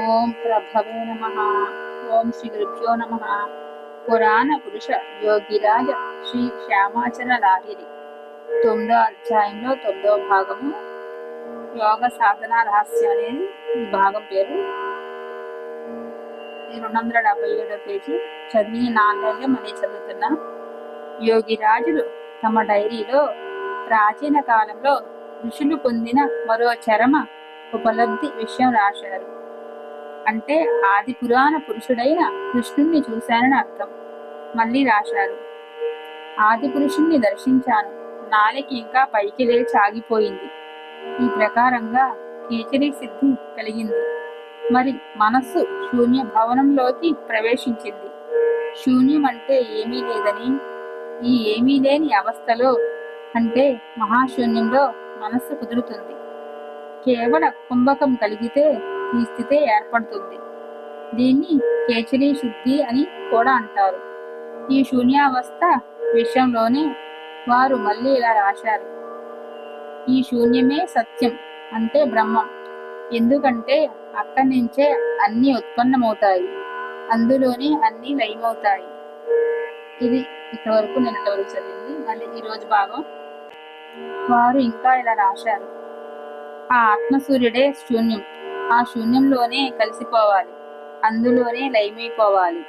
ఓం ప్రభవే నమ ఓం శ్రీ గురుభ్యో నమ. పురాణ పురుష యోగిరాజ శ్రీ శ్యామాచర లాహిరి తొమ్మిదో అధ్యాయంలో తొమ్మిదో భాగము. యోగ సాధన రహస్యం అనేది ఈ భాగం పేరు. రెండు వందల డెబ్బై ఏడో పేజీ చదివి నాలుగేళ్ళే మళ్ళీ చదువుతున్నా. యోగిరాజులు తమ డైరీలో ప్రాచీన కాలంలో ఋషులు పొందిన మరో చరమ ఉపలబ్ధి విషయం రాశారు. అంటే ఆది పురాణ పురుషుడైన కృష్ణుణ్ణి చూశానని అర్థం. మళ్ళీ రాశారు. ఆది పురుషుణ్ణి దర్శించాను. నాలికి ఇంకా పైకి లేచి ఆగిపోయింది. ఈ ప్రకారంగా కీచరి సిద్ధి కలిగింది. మరి మనస్సు శూన్య భవనంలోకి ప్రవేశించింది. శూన్యం అంటే ఏమీ లేదని ఈ ఏమీ లేని అవస్థలో అంటే మహాశూన్యంలో మనస్సు కుదురుతుంది. కేవల కుంభకం కలిగితే ఈ స్థితి ఏర్పడుతుంది. దీన్ని కేచరీ శుద్ధి అని కూడా అంటారు. ఈ శూన్యావస్థ విషయంలోనే వారు మళ్ళీ ఇలా రాశారు. ఈ శూన్యమే సత్యం అంటే బ్రహ్మం. ఎందుకంటే అక్కడి నుంచే అన్ని ఉత్పన్నమవుతాయి. అందులోనే అన్ని లయమవుతాయి. ఇది ఇక్కడ వరకు నిన్నటి వరకు చదివింది. మళ్ళీ ఈ రోజు భాగం. వారు ఇంకా ఇలా రాశారు. ఆ ఆత్మసూర్యుడే శూన్యం. ఆ శూన్యంలోనే కలిసిపోవాలి. అందులోనే లయమైపోవాలి.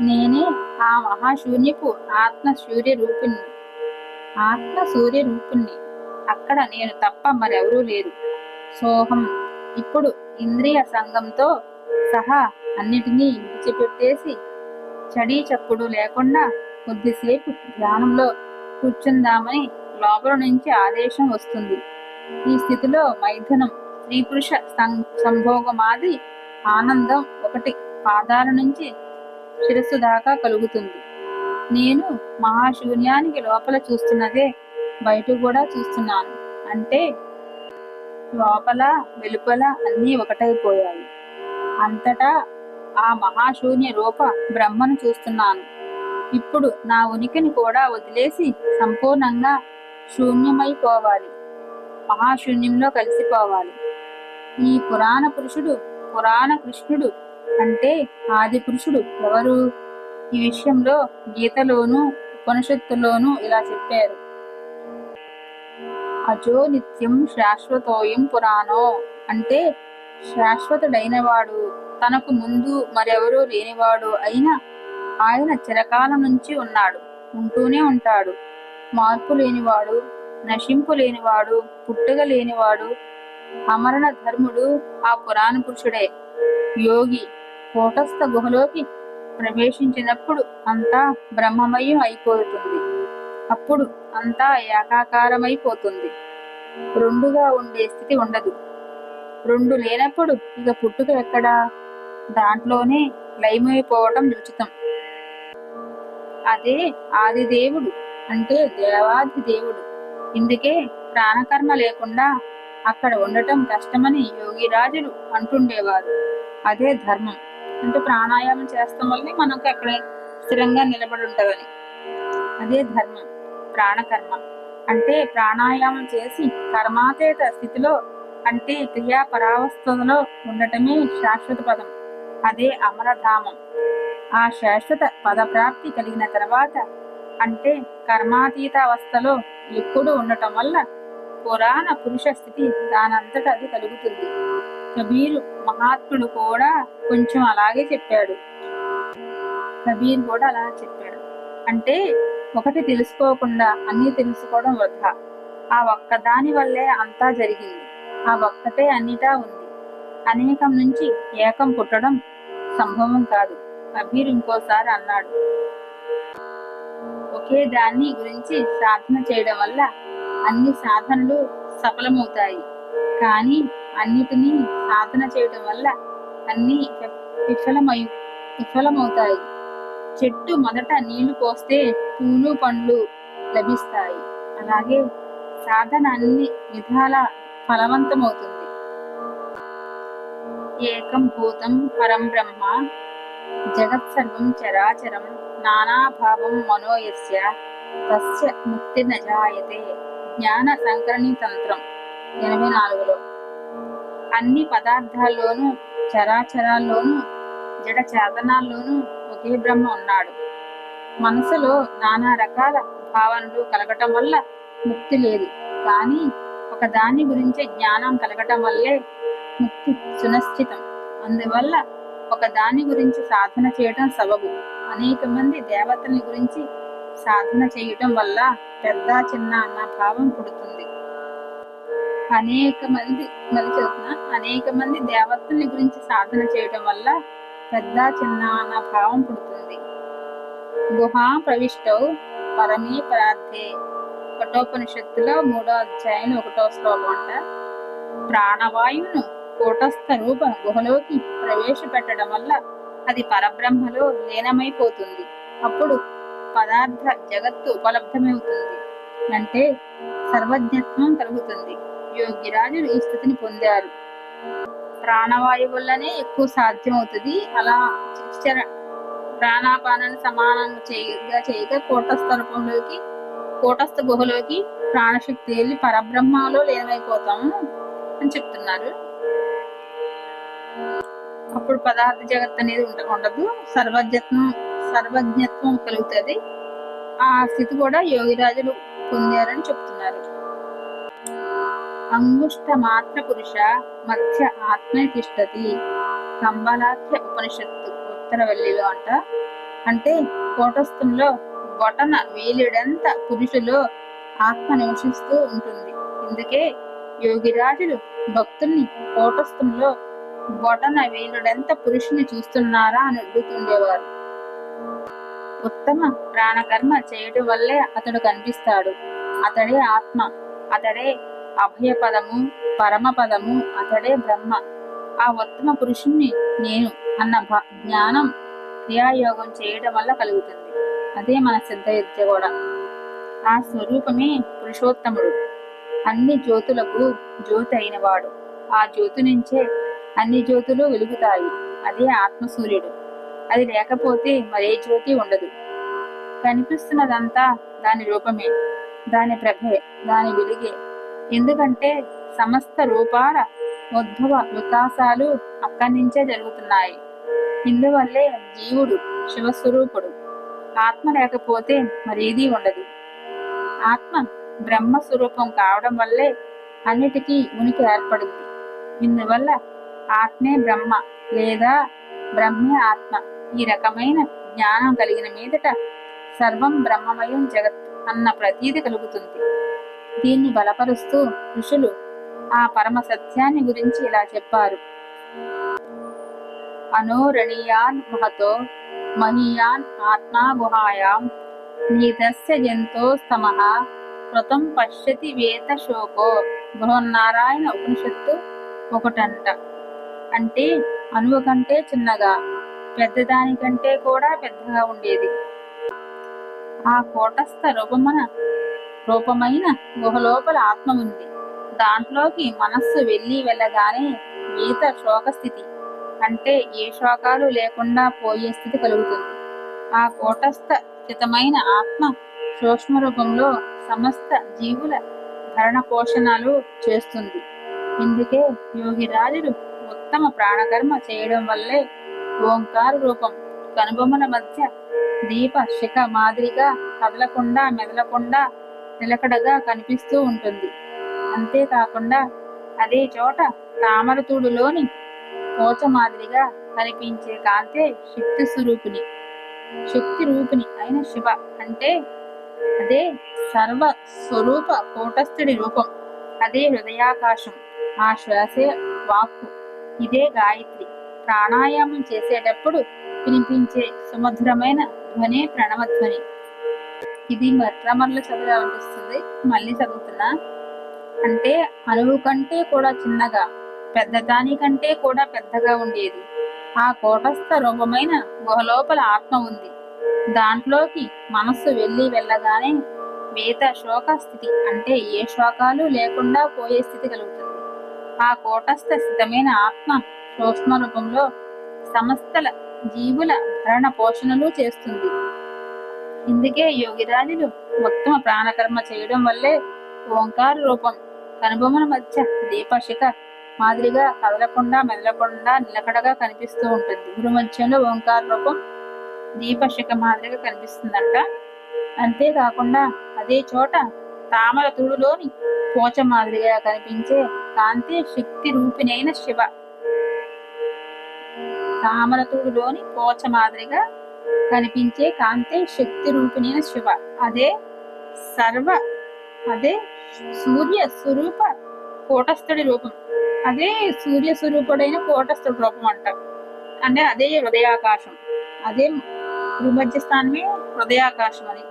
నేనే ఆ మహాశూన్యపు ఆత్మ సూర్య రూపుణ్ణి. ఆత్మ సూర్య రూపుణ్ణి. అక్కడ నేను తప్ప మరెవరూ లేరు. సోహం. ఇప్పుడు ఇంద్రియ సంఘంతో సహా అన్నిటినీ విడిచిపెట్టేసి చడీ చప్పుడు లేకుండా కొద్దిసేపు ధ్యానంలో కూర్చుందామని లోపల నుంచి ఆదేశం వస్తుంది. ఈ స్థితిలో మైథునం స్త్రీ పురుష సం- సంభోగమాది ఆనందం ఒకటి పాదాల నుంచి శిరస్సు దాకా కలుగుతుంది. నేను మహాశూన్యానికి లోపల చూస్తున్నదే బయట కూడా చూస్తున్నాను. అంటే లోపల వెలుపల అన్నీ ఒకటైపోయాయి. అంతటా ఆ మహాశూన్య రూప బ్రహ్మను చూస్తున్నాను. ఇప్పుడు నా ఉనికిని కూడా వదిలేసి సంపూర్ణంగా శూన్యమైపోవాలి. మహాశూన్యంలో కలిసిపోవాలి. ఈ పురాణ పురుషుడు పురాణ కృష్ణుడు అంటే ఆది పురుషుడు ఎవరు? ఈ విషయంలో గీతలోను ఉపనిషత్తులోను ఇలా చెప్పారు. అజో నిత్యం శాశ్వతోయం పురాణో అంటే శాశ్వతుడైనవాడు తనకు ముందు మరెవరూ లేనివాడు అయిన ఆయన చిరకాలం నుంచి ఉన్నాడు ఉంటూనే ఉంటాడు. మార్పు లేనివాడు నశింపు లేనివాడు పుట్టుక లేనివాడు అమరణ ధర్ముడు ఆ పురాణ పురుషుడే. యోగి కోటస్థ గుహలోకి ప్రవేశించినప్పుడు అంతా బ్రహ్మమయం అయిపోతుంది. అప్పుడు అంతా ఏకాకారమైపోతుంది. రెండుగా ఉండే స్థితి ఉండదు. రెండు లేనప్పుడు ఇక పుట్టుక ఎక్కడా? దాంట్లోనే లయమైపోవటం ఉచితం. అదే ఆదిదేవుడు అంటే దేవాది దేవుడు ఇందుకే ప్రాణకర్మ లేకుండా అక్కడ ఉండటం కష్టమని యోగిరాజులు అంటుండేవారు. అదే ధర్మం. అంటే ప్రాణాయామం చేస్తాం వల్లనే మనకు అక్కడ స్థిరంగా నిలబడి ఉంటుందని. అదే ధర్మం. ప్రాణకర్మ. అంటే ప్రాణాయామం చేసి కర్మాతీత స్థితిలో అంటే క్రియా పరావస్థలో ఉండటమే శాశ్వత పదం. అదే అమరధామం. ఆ శాశ్వత పదప్రాప్తి కలిగిన తర్వాత అంటే కర్మాతీత అవస్థలో ఎప్పుడు ఉండటం వల్ల పురాణ పురుష స్థితి దానంతట అది కలుగుతుంది. కబీరు మహాత్ముడు కూడా కొంచెం అలాగే చెప్పాడు. కబీర్ కూడా అలా చెప్పాడు. అంటే ఒకటి తెలుసుకోకుండా అన్ని తెలుసుకోవడం వృధా. ఆ ఒక్కదాని వల్లే అంతా జరిగింది. ఆ ఒక్కటే అన్నిటా ఉంది. అనేకం నుంచి ఏకం పుట్టడం సంభవం కాదు. కబీర్ ఇంకోసారి అన్నాడు. ఒకే దాన్ని గురించి సాధన చేయడం వల్ల అన్ని సాధనలు సఫలమవుతాయి. కానీ అన్నిటినీ సాధన చేయడం వల్ల అన్ని విఫలమై విఫలమవుతాయి. చెట్టు మొదట నీళ్ళు పోస్తే పూలు పండ్లు లభిస్తాయి. అలాగే సాధన అన్ని విధాల ఫలవంతమవుతుంది. ఏకం భూతం పరం బ్రహ్మ జగత్ సర్వం చరాచరం నానాభావం మనోయస్య తస్య ముక్తి నజాయతే. జ్ఞాన సంకరణి తంత్రం ఎనభై నాలుగులో. అన్ని పదార్థాల్లోనూ చరాచరాల్లోనూ జడ చేతనాల్లోనూ ఒకే బ్రహ్మ ఉన్నాడు. మనసులో నానా రకాల భావనలు కలగటం వల్ల ముక్తి లేదు. కానీ ఒక దాని గురించి జ్ఞానం కలగటం వల్లే ముక్తి సునిశ్చితం. అందువల్ల ఒక దాని గురించి సాధన చేయటం సబబు. అనేక మంది దేవతల్ని గురించి సాధన చేయటం వల్ల పెద్ద చిన్న అన్న భావం పుడుతుంది. అనేక మంది మళ్ళీ చదువుతున్నా అనేక మంది దేవతల్ని గురించి సాధన చేయటం వల్ల పెద్ద చిన్న అన్న భావం పుడుతుంది. గుహా ప్రవిష్టౌ పరమే ప్రార్థే. కఠోపనిషత్తులో మూడో అధ్యాయం ఒకటో శ్లోకం అంట ప్రాణవాయువును కూటస్థ రూప గుహలోకి ప్రవేశపెట్టడం వల్ల అది పరబ్రహ్మలో లీనమైపోతుంది. అప్పుడు పదార్థ జగత్తు ఉపలబ్ధమవుతుంది. అంటే సర్వజ్ఞత్వం కలుగుతుంది. యోగిరాజులు ఈ స్థితిని పొందారు. ప్రాణవాయువు వల్లనే ఎక్కువ సాధ్యమవుతుంది. అలా చర ప్రాణాపానాన్ని సమానం చేయగా చేయగా కూటస్థ రూపంలోకి కూటస్థ గుహలోకి ప్రాణశక్తి వెళ్ళి పరబ్రహ్మలో లీనమైపోతాము అని చెప్తున్నారు. అప్పుడు పదార్థ జగత్ అనేది ఉండ ఉండదు. సర్వజ్ఞత్వం సర్వజ్ఞత్వం కలుగుతుంది. ఆ స్థితి కూడా యోగిరాజులు పొందారని చెప్తున్నారు. అంగుష్ట మాత్ర పురుష మధ్య ఆత్మే తిష్టతి. కంబలాఖ్య ఉపనిషత్తు ఉత్తరవల్లిలో అంట. అంటే కోటస్థంలో బొటన వీలుడంత పురుషులో ఆత్మ నివసిస్తూ ఉంటుంది. ఇందుకే యోగిరాజులు భక్తుల్ని కోటస్థంలో బొటన వీలుడంత పురుషుని చూస్తున్నారా అని అడుగుతుండేవారు. ఉత్తమ ప్రాణకర్మ చేయడం వల్లే అతడు కనిపిస్తాడు. అతడే ఆత్మ అతడే అభయపదము పరమపదము అతడే బ్రహ్మ. ఆ ఉత్తమ పురుషుణ్ణి నేను అన్న జ్ఞానం క్రియాయోగం చేయడం వల్ల కలుగుతుంది. అదే మన సిద్ధయుక్తి కూడా ఆ స్వరూపమే పురుషోత్తముడు. అన్ని జ్యోతులకు జ్యోతి అయినవాడు. ఆ జ్యోతి నుంచే అన్ని జ్యోతులు వెలుగుతాయి. అదే ఆత్మసూర్యుడు అది లేకపోతే మరే జ్యోతి ఉండదు. కనిపిస్తున్నదంతా దాని రూపమే దాని ప్రభే దాని వెలుగే. ఎందుకంటే సమస్త రూపాల ఉద్భవ వికాసాలు అక్కడి నుంచే జరుగుతున్నాయి. ఇందువల్లే జీవుడు శివస్వరూపుడు. ఆత్మ లేకపోతే మరేది ఉండదు. ఆత్మ బ్రహ్మస్వరూపం కావడం వల్లే అన్నిటికీ ఉనికి ఏర్పడింది ఇందువల్ల ఆత్మే బ్రహ్మ లేదా బ్రహ్మే ఆత్మ. ఈ రకమైన జ్ఞానం కలిగిన మీదట సర్వం బ్రహ్మమయం జగత్ అన్న ప్రతీతి కలుగుతుంది. దీన్ని బలపరుస్తూ ఋషులు ఆ పరమ సత్యాన్ని గురించి ఇలా చెప్పారు. అనోరణీయాన్ మహతో మహీయాన్ ఆత్మా గుహాయాం నీతస్య జంతోస్తమః కృతం పశ్యతి వేత శోకో బృహన్నారాయణ ఉపనిషత్తు ఒకటంట. అంటే అణువు కంటే చిన్నగా పెద్దదానికంటే కూడా పెద్దగా ఉండేది. ఆ కోటస్థ రూపమన రూపమైన గుహలోపల ఆత్మ ఉంది దాంట్లోకి మనస్సు వెళ్ళి వెళ్ళగానే ఈత శోకస్థితి. అంటే ఏ శోకాలు లేకుండా పోయే స్థితి కలుగుతుంది. ఆ కోటస్థ స్థితమైన ఆత్మ సూక్ష్మ రూపంలో సమస్త జీవుల భరణ పోషణలు చేస్తుంది. ఇందుకే యోగిరాజులు ఉత్తమ ప్రాణకర్మ చేయడం వల్లే ఓంకార రూపం. కనుబొమ్మల మధ్య దీప శిఖ మాదిరిగా కదలకుండా మెదలకుండా నిలకడగా కనిపిస్తూ ఉంటుంది. అంతేకాకుండా అదే చోట తామరతూడులోని కోచ మాదిరిగా కనిపించే కాంతే శక్తి స్వరూపిణి. శక్తి రూపిణి అయిన శివ అంటే అదే సర్వ స్వరూప కూటస్థుడి రూపం. అదే హృదయాకాశం. ఆ శ్వాసే వాక్కు. ఇదే గాయత్రి. ప్రాణాయామం చేసేటప్పుడు వినిపించే సుమధురమైన ధ్వని ప్రణవధ్వని. ఇది మర్రమర్లు చదవాలనిపిస్తుంది మళ్ళీ చదువుతున్నా. అంటే అణువు కంటే కూడా చిన్నగా పెద్దదాని కంటే కూడా పెద్దగా ఉండేది. ఆ కోటస్థ రూపమైన గుహలోపల ఆత్మ ఉంది. దాంట్లోకి మనస్సు వెళ్ళి వెళ్ళగానే వేత శోక స్థితి అంటే ఏ శోకాలు లేకుండా పోయే స్థితి కలుగుతుంది. ఆ కూటస్థ స్థితమైన ఆత్మ సూక్ష్మ రూపంలో సమస్తల జీవుల భరణ పోషణలు చేస్తుంది. ఇందుకే యోగిరాజులు ఉత్తమ ప్రాణకర్మ చేయడం వల్లే ఓంకార రూపం కనుబొమ్మల మధ్య దీపశిఖ మాదిరిగా కదలకుండా మెదలకుండా నిలకడగా కనిపిస్తూ ఉంటుంది. గురు మధ్యంలో ఓంకార రూపం దీపశిఖ మాదిరిగా కనిపిస్తుందంట. అంతేకాకుండా అదే చోట తామర తుడులోని పోచ మాదిరిగా కనిపించే కాంతి శక్తి రూపిణైన శివ తామరతుడులోని పోచ మాదిరిగా కనిపించే కాంతి శక్తి రూపిణైన శివ. అదే సర్వ అదే సూర్య స్వరూప కూటస్థుడి రూపం. అదే సూర్య స్వరూపుడైన కూటస్థుడి రూపం అంట. అంటే అదే హృదయాకాశం. అదే భూమధ్య స్థానమే హృదయాకాశం అని.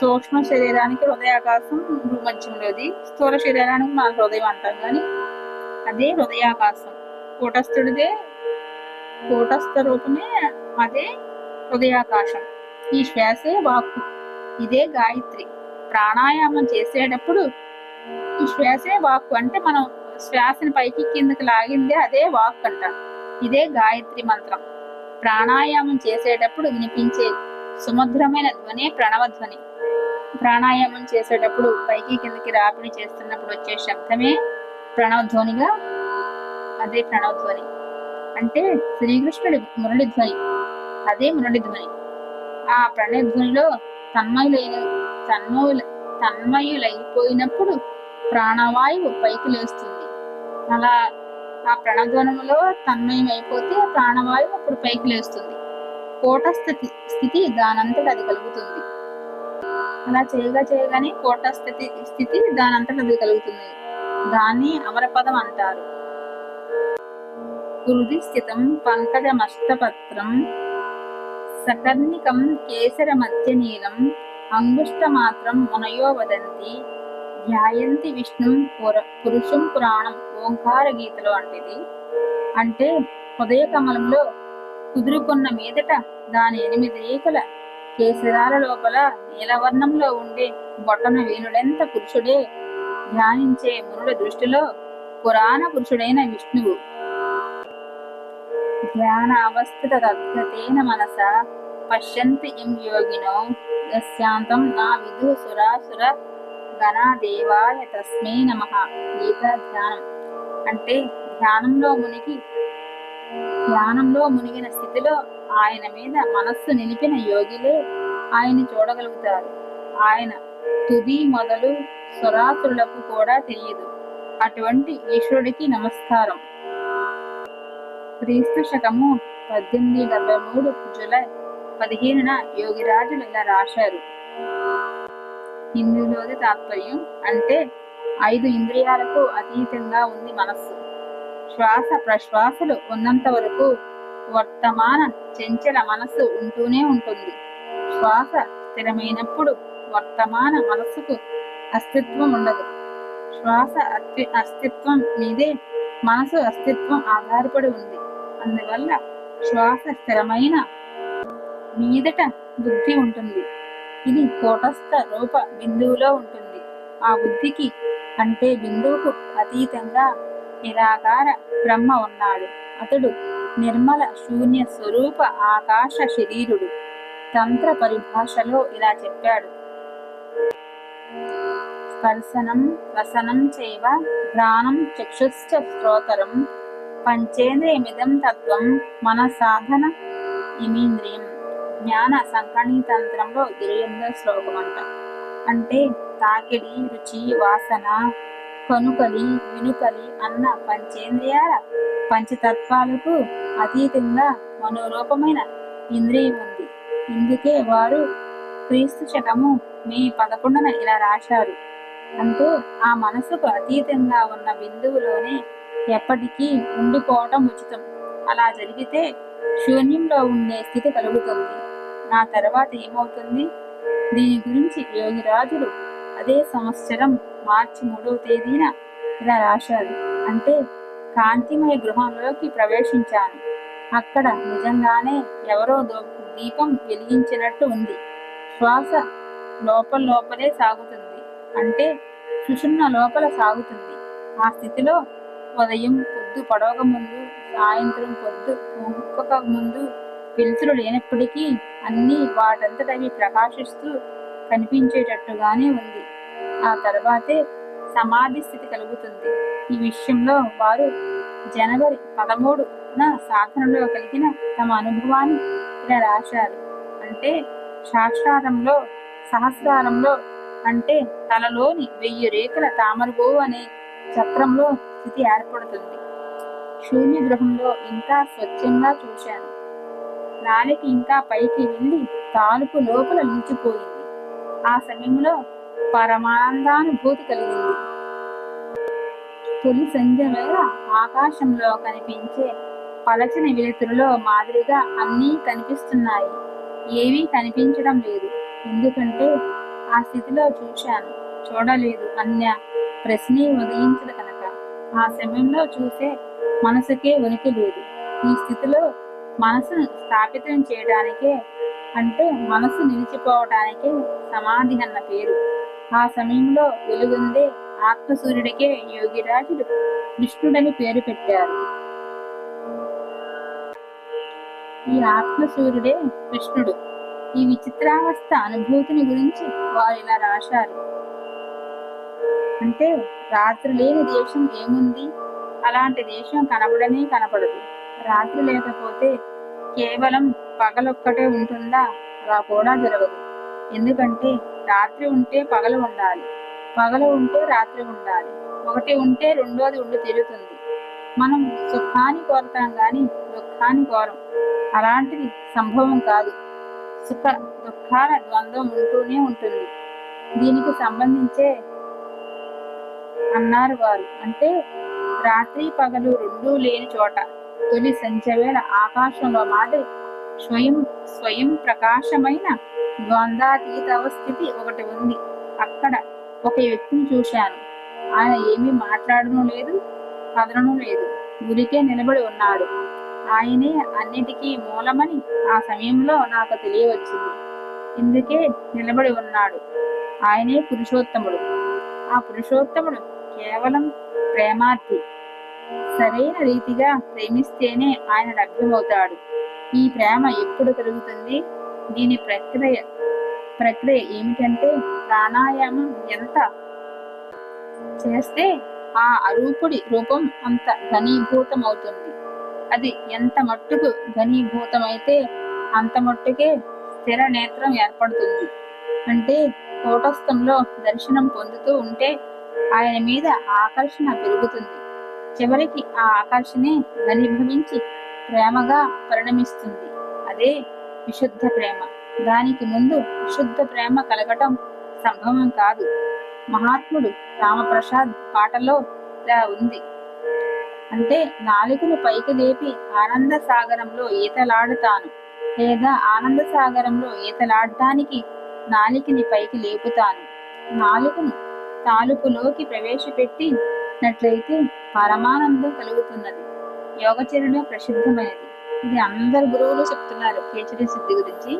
సూక్ష్మ శరీరానికి హృదయాకాశం భూమధ్యంలోది. స్థూల శరీరానికి మన హృదయం అంటాం కానీ అదే హృదయాకాశం. కూటస్థుడిదే కూటస్థ రూపమే అదే హృదయాకాశం. ఈ శ్వాసే వాక్కు. ఇదే గాయత్రి. ప్రాణాయామం చేసేటప్పుడు ఈ శ్వాసే వాక్కు. అంటే మనం శ్వాసని పైకి కిందకి లాగిందే అదే వాక్ అంట ఇదే గాయత్రి మంత్రం. ప్రాణాయామం చేసేటప్పుడు వినిపించే సుమధురమైన ధ్వని ప్రణవధ్వని ప్రాణాయామం చేసేటప్పుడు పైకి కిందకి రాపిడి చేస్తున్నప్పుడు వచ్చే శబ్దమే ప్రణవధ్వనిగా అదే ప్రణవధ్వని అంటే శ్రీకృష్ణుడి మురళి ధ్వని అదే మురళి ధ్వని ఆ ప్రణయ ధ్వనిలో తన్మయులైన తన్మయుల తన్మయులైపోయినప్పుడు ప్రాణవాయువు పైకి లేస్తుంది. అలా ఆ ప్రణధ్వనములో తన్మయం అయిపోతే ప్రాణవాయువు అప్పుడు పైకి లేస్తుంది. కోటస్థితి స్థితి దానంతట అది కలుగుతుంది. అలా చేయగా చేయగానే కోటస్థితి స్థితి దానంతట అది కలుగుతుంది. దాన్ని అమరపదం అంటారు. హృది స్థితం పంకజమష్టపత్రం సకర్ణికం కేసర మధ్య నీలం అంగుష్టమాత్రం మునయో వదంతి ధ్యాయంతి విష్ణు పుర పురుషం పురాణం ఓంకార గీతలో అంటిది. అంటే హృదయ కమలంలో కుదురుకున్న మీదట దాని ఎనిమిది రేఖల కేసరాల లోపల నీలవర్ణంలో ఉండే బొట్టన వేణుడెంత పురుషుడే? ధ్యానించే మునుల దృష్టిలో పురాణ పురుషుడైన విష్ణువు ధ్యాన తద్గతేన మనస పశ్యంతి ఇం యోగినో యస్యాంతం నా విదు సురాసుర గణాదేవాయ తస్మే నమ గీత ధ్యానం. అంటే ధ్యానంలో మునిగి ధ్యానంలో మునిగిన స్థితిలో ఆయన మీద మనస్సు నిలిపిన యోగిలే ఆయన చూడగలుగుతారు. ఆయన తుది మొదలు సురాసురులకు కూడా తెలియదు. అటువంటి ఈశ్వరుడికి నమస్కారం. క్రీస్తు శకము పద్దెనిమిది డెబ్బై మూడు జూలై పదిహేనున యోగిరాజులు ఇలా రాశారు. హిందూలోది తాత్పర్యం అంటే ఐదు ఇంద్రియాలకు అతీతంగా ఉంది మనస్సు. శ్వాస ప్రశ్వాసలు ఉన్నంత వరకు వర్తమాన చెంచల మనస్సు ఉంటూనే ఉంటుంది. శ్వాస స్థిరమైనప్పుడు వర్తమాన మనస్సుకు అస్తిత్వం ఉండదు. శ్వాస అస్తిత్వం మీదే మనసు అస్తిత్వం ఆధారపడి ఉంది. అందువల్ల శ్వాస స్థిరమైన మీదట బుద్ధి ఉంటుంది. ఇది కోటస్థ రూప బిందువులో ఉంటుంది. ఆ బుద్ధికి అంటే బిందువుకు అతీతంగా నిరాకార బ్రహ్మ ఉన్నాడు. అతడు నిర్మల శూన్య స్వరూప ఆకాశ శరీరుడు. తంత్ర పరిభాషలో ఇలా చెప్పాడు. స్పర్శనం వసనం చేవ ఘ్రాణం చక్షుశ్చ శ్రోతరం పంచేంద్రియమిదం తత్వం మన సాధన ఇమీంద్రియం. జ్ఞాన సంకణీ తంత్రంలో ఇరవై ఎనిమిదో శ్లోకం అంట అంటే తాకిడి రుచి వాసన కనుకలి వినుకలి అన్న పంచేంద్రియాల పంచతత్వాలకు అతీతంగా మనోరూపమైన ఇంద్రియం ఉంది. ఇందుకే వారు క్రీస్తు శకము మే పదకొండున ఇలా రాశారు. అంటే ఆ మనసుకు అతీతంగా ఉన్న బిందువులోనే ఎప్పటికీ ఉండిపోవటం ఉచితం. అలా జరిగితే శూన్యంలో ఉండే స్థితి కలుగుతుంది. నా తర్వాత ఏమవుతుంది? దీని గురించి యోగిరాజులు అదే సంవత్సరం మార్చి మూడవ తేదీన ఇలా రాశారు. అంటే కాంతిమయ గృహంలోకి ప్రవేశించాను. అక్కడ నిజంగానే ఎవరో దో- దీపం వెలిగించినట్టు ఉంది. శ్వాస లోపల లోపలే సాగుతుంది. అంటే సుషుమ్న లోపల సాగుతుంది. ఆ స్థితిలో ఉదయం పొద్దు పడవక ముందు సాయంత్రం పొద్దు ముక్కక ముందు వెలుతురు లేనప్పటికీ అన్నీ వాటంతటవి ప్రకాశిస్తూ కనిపించేటట్టుగానే ఉంది. ఆ తర్వాతే సమాధి స్థితి కలుగుతుంది. ఈ విషయంలో వారు జనవరి పదమూడున సాధనలో కలిగిన తమ అనుభవాన్ని ఇలా రాశారు. అంటే శాస్త్రారంలో సహస్రారంలో అంటే తలలోని వెయ్యి రేఖల తామరగోవు అనే చక్రంలో స్థితి ఏర్పడుతుంది. శూన్య గృహంలో ఇంకా స్వచ్ఛంగా చూశాను. నాలికి ఇంకా పైకి వెళ్ళి తాలుపు లోపల నిలిచిపోయింది. ఆ సమయంలో పరమానందానుభూతి కలిగింది. తొలి సంధ్య వేళ ఆకాశంలో కనిపించే పలచని వెలుతురులో మాదిరిగా అన్నీ కనిపిస్తున్నాయి. ఏమీ కనిపించడం లేదు. ఎందుకంటే ఆ స్థితిలో చూశాను. చూడలేదు. అన్య ప్రశ్నే ఉదయించదు కనుక. ఆ సమయంలో చూసే మనసుకే ఉనికి లేదు. ఈ స్థితిలో మనసును స్థాపితం చేయడానికే అంటే మనసు నిలిచిపోవటానికే సమాధి అన్న పేరు. ఆ సమయంలో వెలుగుందే ఆత్మసూర్యుడికే యోగిరాజుడు కృష్ణుడని పేరు పెట్టారు. ఈ ఆత్మసూర్యుడే కృష్ణుడు. ఈ విచిత్రావస్థ అనుభూతిని గురించి వారు ఇలా రాశారు. అంటే రాత్రి లేని దేశం ఏముంది? అలాంటి దేశం కనబడనే కనపడదు. రాత్రి లేకపోతే కేవలం పగలొక్కటే ఉంటుందా? అలా కూడా జరగదు. ఎందుకంటే రాత్రి ఉంటే పగలు ఉండాలి. పగలు ఉంటే రాత్రి ఉండాలి. ఒకటి ఉంటే రెండోది ఉండి తీరుతుంది. మనం సుఖాన్ని కోరతాం గాని దుఃఖాన్ని కోరం. అలాంటిది సంభవం కాదు. సుఖ దుఃఖాల ద్వంద్వం ఉంటూనే ఉంటుంది. దీనికి సంబంధించే అన్నారు వారు. అంటే రాత్రి పగలు రెండూ లేని చోట తొలి సంచవేళ ఆకాశంలో మాదిరి స్వయం స్వయం ప్రకాశమైన ద్వంద్వాతీత స్థితి ఒకటి ఉంది. అక్కడ ఒక వ్యక్తిని చూశాను. ఆయన ఏమీ మాట్లాడడం లేదు కదలడం లేదు. గురికే నిలబడి ఉన్నాడు. ఆయనే అన్నిటికీ మూలమని ఆ సమయంలో నాకు తెలియవచ్చింది. ఇందుకే నిలబడి ఉన్నాడు. ఆయనే పురుషోత్తముడు. ఆ పురుషోత్తముడు కేవలం ప్రేమార్థి సరైన రీతిగా ప్రేమిస్తేనే ఆయన లభ్యమవుతాడు. ఈ ప్రేమ ఎప్పుడు కలుగుతుంది? దీని ప్రక్రియ ప్రక్రియ ఏమిటంటే ప్రాణాయామం ఎంత చేస్తే ఆ అరూపుడి రూపం అంత ఘనీభూతమవుతుంది. అది ఎంత మట్టుకు ఘనీభూతమైతే అంత మట్టుకే స్థిర నేత్రం ఏర్పడుతుంది. అంటే కోటస్థంలో దర్శనం పొందుతూ ఉంటే ఆయన మీద ఆకర్షణ పెరుగుతుంది. చివరికి ఆ ఆకర్షణే ఘనీభవించి ప్రేమగా పరిణమిస్తుంది. అదే విశుద్ధ ప్రేమ. దానికి ముందు విశుద్ధ ప్రేమ కలగటం సంభవం కాదు. మహాత్ముడు రామప్రసాద్ పాటలో ఇలా ఉంది. అంటే నాలుగును పైకి లేపి ఆనంద సాగరంలో ఈతలాడుతాను. లేదా ఆనంద సాగరంలో ఈతలాడటానికి నాలికని పైకి లేపుతాను. నాలుగును తాలుపులోకి ప్రవేశపెట్టి నట్లయితే పరమానందం కలుగుతున్నది. యోగచర్యలో ప్రసిద్ధమైనది. ఇది అందరు గురువులు చెప్తున్నారు కేచరి సిద్ధి గురించి.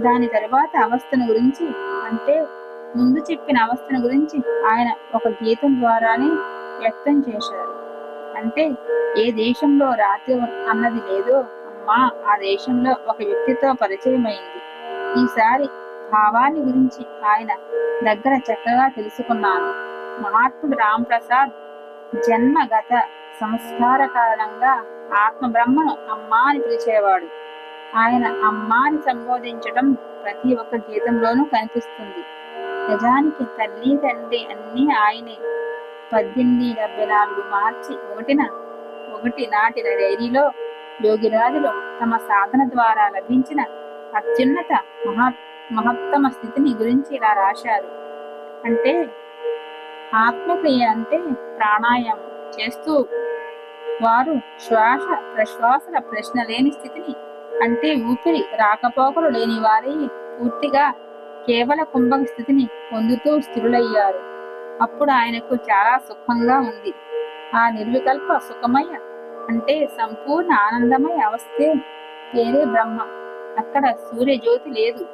దాని తర్వాత అవస్థను గురించి అంటే ముందు చెప్పిన అవస్థను గురించి ఆయన ఒక గీతం ద్వారానే వ్యక్తం చేశారు. అంటే ఏ దేశంలో రాత్రి అన్నది లేదో అమ్మా ఆ దేశంలో ఒక వ్యక్తితో పరిచయం అయింది ఈసారి భావాన్ని గురించి ఆయన దగ్గర చక్కగా తెలుసుకున్నాను. మహాత్ముడు రాంప్రసాద్ జన్మగత సంస్కార కారణంగా ఆత్మ బ్రహ్మను అమ్మా అని పిలిచేవాడు. ఆయన అమ్మాని సంబోధించడం ప్రతి ఒక్క గీతంలోనూ కనిపిస్తుంది. నిజానికి తల్లి తండ్రి అన్నీ ఆయనే. పద్దెనిమిది డెబ్బై నాలుగు మార్చి ఒకటిన ఒకటి నాటిన డైరీలో యోగిరాజులు తమ సాధన ద్వారా లభించిన అత్యున్నత మహా మహత్తమ స్థితిని గురించి ఇలా రాశారు. అంటే ఆత్మక్రియ అంటే ప్రాణాయామం చేస్తూ వారు శ్వాస ప్రశ్వాసల ప్రశ్న లేని స్థితిని అంటే ఊపిరి రాకపోకలు లేని వారి పూర్తిగా కేవల కుంభక స్థితిని పొందుతూ స్థిరులయ్యారు. అప్పుడు ఆయనకు చాలా సుఖంగా ఉంది. ఆ నిర్వికల్ప సుఖమయ అంటే సంపూర్ణ ఆనందమయ అవస్థే. పేరే బ్రహ్మ. అక్కడ సూర్య జ్యోతి లేదు.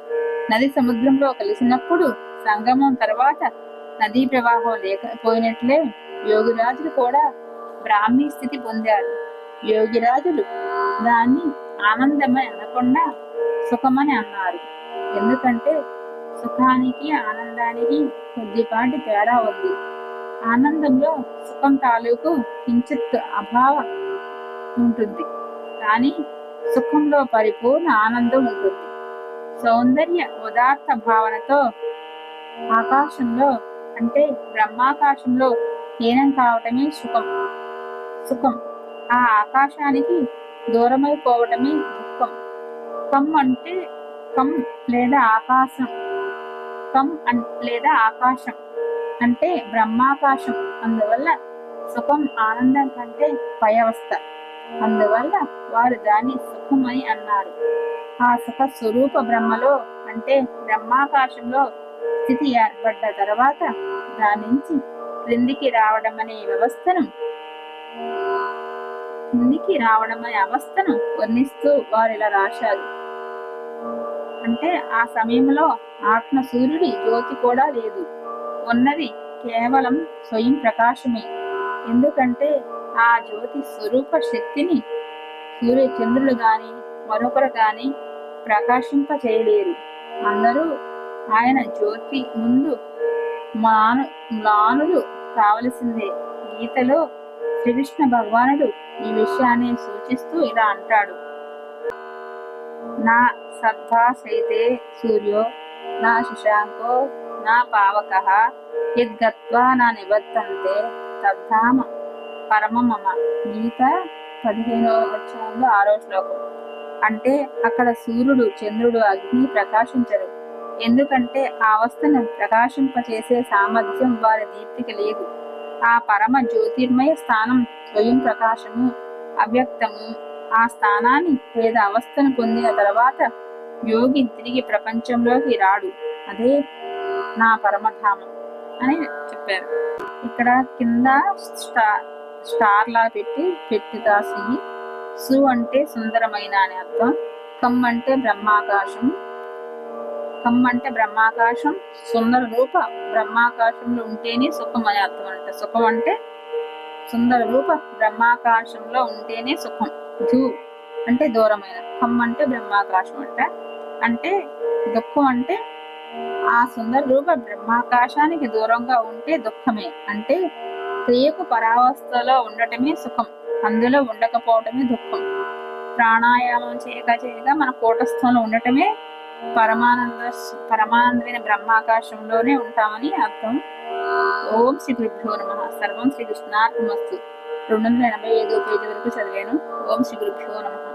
నది సముద్రంలో కలిసినప్పుడు సంగమం తర్వాత నదీ ప్రవాహం లేకపోయినట్లే యోగిరాజులు కూడా బ్రాహ్మీ స్థితి పొందారు. యోగిరాజులు దాన్ని ఆనందమని అనకుండా సుఖమని అన్నారు. ఎందుకంటే సుఖానికి ఆనందానికి కొద్దిపాటి తేడా ఉంది. ఆనందంలో సుఖం తాలూకు కించిత్ అభావ ఉంటుంది. కానీ సుఖంలో పరిపూర్ణ ఆనందం ఉంటుంది. సౌందర్య ఉదాత్త భావనతో ఆకాశంలో అంటే బ్రహ్మాకాశంలో లీనం కావటమే సుఖం. సుఖం. ఆ ఆకాశానికి దూరమైపోవటమే దుఃఖం. కమ్ అంటే కమ్ లేదా ఆకాశం. కమ్ అన్ లేదా ఆకాశం. అంటే బ్రహ్మాకాశం. అందువల్ల సుఖం ఆనందం కంటే పై అవస్థ అందువల్ల వారు దాన్ని సుఖమని అన్నారు. ఆ సుఖ స్వరూప బ్రహ్మలో అంటే బ్రహ్మాకాశంలో స్థితి ఏర్పడ్డ తర్వాత దాని నుంచి క్రిందికి రావడం అనే వ్యవస్థను కిందికి రావడం అనే అవస్థను వర్ణిస్తూ వారు ఇలా రాశారు. అంటే ఆ సమయంలో ఆత్మ సూర్యుడి జ్యోతి కూడా లేదు. ఉన్నది కేవలం స్వయం ప్రకాశమే. ఎందుకంటే ఆ జ్యోతి స్వరూప శక్తిని సూర్య చంద్రులు గాని మరొకరు గాని ప్రకాశింపచేయలేరు. అందరూ ఆయన జ్యోతి ముందు మాను మానులు కావలసిందే. గీతలో శ్రీకృష్ణ భగవానుడు ఈ విషయాన్ని సూచిస్తూ ఇలా అంటాడు. నా సద్భాసైతే సూర్యో నా శశాంకో నా పావక యద్గత్వా నా నివర్తంతే తద్ధామ పరమమమ. గీత పదిహేనో వచ్చంలో ఆరో శ్లోకం. అంటే అక్కడ సూర్యుడు చంద్రుడు అగ్ని ప్రకాశించరు. ఎందుకంటే ఆ అవస్థను ప్రకాశింపచేసే సామర్థ్యం వారి దీప్తికి లేదు. ఆ పరమ జ్యోతిర్మయ స్థానం స్వయం ప్రకాశము అవ్యక్తము. ఆ స్థానాన్ని లేదా అవస్థను పొందిన తర్వాత యోగి తిరిగి ప్రపంచంలోకి రాడు. అదే నా పరమధామం అని చెప్పారు. ఇక్కడ కింద స్టార్ లా పెట్టి పెట్టి దాసి సు అంటే సుందరమైన అని అర్థం. కమ్ అంటే బ్రహ్మాకాశం. కమ్ అంటే బ్రహ్మాకాశం. సుందర రూప బ్రహ్మాకాశంలో ఉంటేనే సుఖం అని అర్థం అంట. సుఖం అంటే సుందర రూప బ్రహ్మాకాశంలో ఉంటేనే సుఖం. ధూ అంటే దూరమైన. కమ్ అంటే బ్రహ్మాకాశం అంట. అంటే దుఃఖం అంటే ఆ సుందర రూప బ్రహ్మాకాశానికి దూరంగా ఉంటే దుఃఖమే. అంటే క్రియకు పరావస్థలో ఉండటమే సుఖం అందులో ఉండకపోవటమే దుఃఖం. ప్రాణాయామం చేయక చేయగా మన కూటస్థంలో ఉండటమే పరమానంద పరమానందమైన బ్రహ్మాకాశంలోనే ఉంటామని అర్థం. ఓం శ్రీ గురుభ్యో నమ. సర్వం శ్రీ కృష్ణార్పమస్తు రెండు వందల ఎనభై ఐదో పేజీ వరకు చదివాను. ఓం శ్రీ గురుభ్యో నమ.